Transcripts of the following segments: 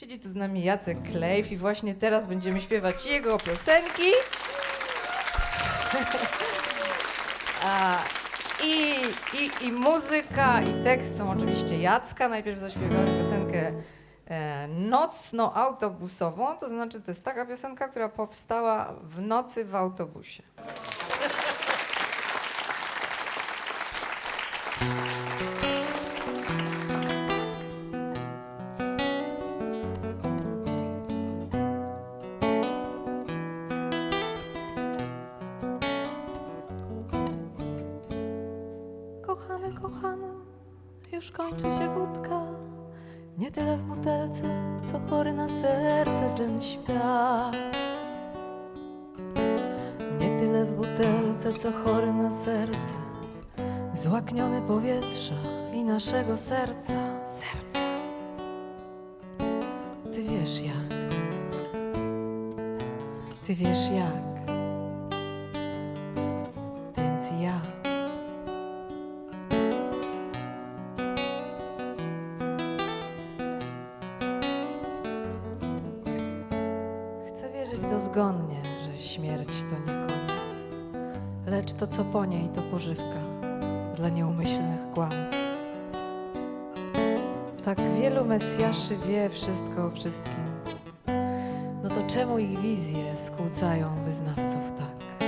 Siedzi tu z nami Jacek Klejf i właśnie teraz będziemy śpiewać jego piosenki. A, i, i, I muzyka, i tekst są oczywiście Jacka. Najpierw zaśpiewamy piosenkę e, nocno-autobusową, to znaczy to jest taka piosenka, która powstała w nocy w autobusie. już kończy się wódka. Nie tyle w butelce, co chory na serce ten świat. Nie tyle w butelce, co chory na serce. Złakniony powietrza i naszego serca, serca. Ty wiesz jak. Ty wiesz jak. Więc ja. Wierzyć dozgonnie, że śmierć to nie koniec, lecz to, co po niej, to pożywka dla nieumyślnych kłamstw. Tak wielu Mesjaszy wie wszystko o wszystkim, no to czemu ich wizje skłócają wyznawców tak?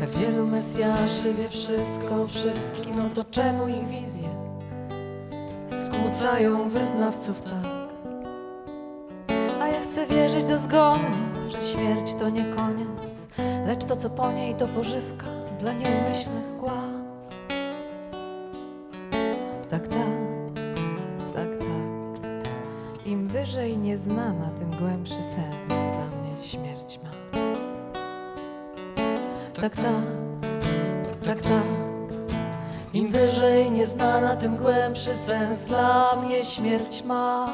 Tak wielu Mesjaszy wie wszystko o wszystkim, no to czemu ich wizje skłócają wyznawców tak? Ja chcę wierzyć dozgonnie, że śmierć to nie koniec, lecz to, co po niej, to pożywka dla nieumyślnych kłamstw. Tak, tak, tak, tak. Im wyżej nieznana, tym głębszy sens dla mnie śmierć ma. Tak, tak, tak, tak. Im wyżej nieznana, tym głębszy sens dla mnie śmierć ma.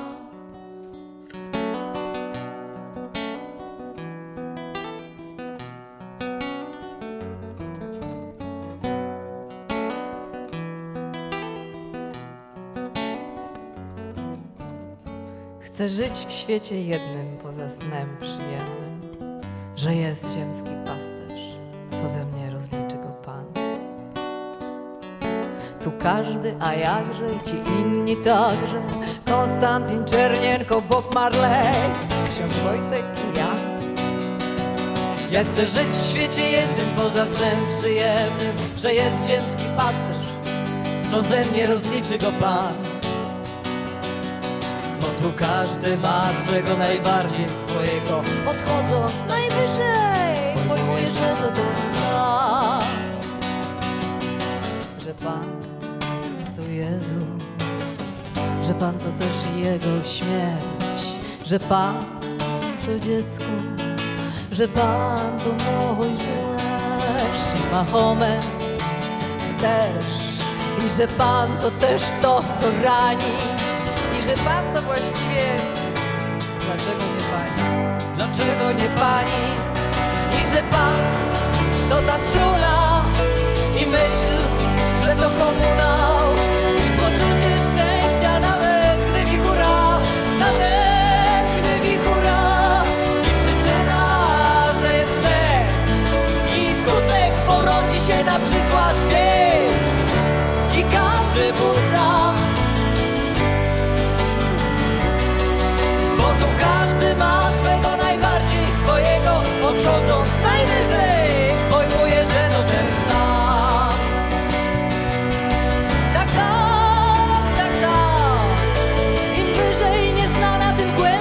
Chcę żyć w świecie jednym poza snem przyjemnym, że jest ziemski pasterz, co ze mnie rozliczy go Pan. Tu każdy, a jakże i ci inni także, Konstantin Czernienko, Bob Marley, ksiądz Wojtek i ja. Ja chcę żyć w świecie jednym poza snem przyjemnym, że jest ziemski pasterz, co ze mnie rozliczy go Pan. Bo tu każdy ma swego najbardziej swojego. Podchodząc najwyżej Pojmuję, że to ten sam. Że Pan to Jezus Że Pan to też Jego śmierć Że Pan to dziecko Że Pan to Mojżesz. I Mahomet też I że Pan to też to, co rani że Pan to właściwie... Dlaczego nie Pani? Dlaczego nie pani? I że pan to ta struna I myśl, że to komunał I poczucie szczęścia nawet gdy wichura Nawet gdy wichura I przyczyna, że jest grzech I skutek porodzi się na przykład pies I każdy Budda nieznana,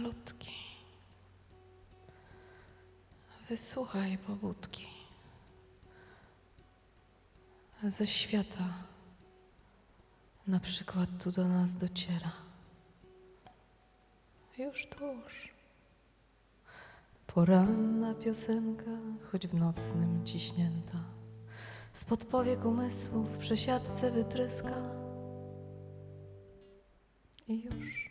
malutki. Wysłuchaj pobudki. Ze świata na przykład tu do nas dociera. Już tuż. Poranna piosenka, choć w nocnym ciśnięta, spod powiek umysłu w przesiadce wytryska. I już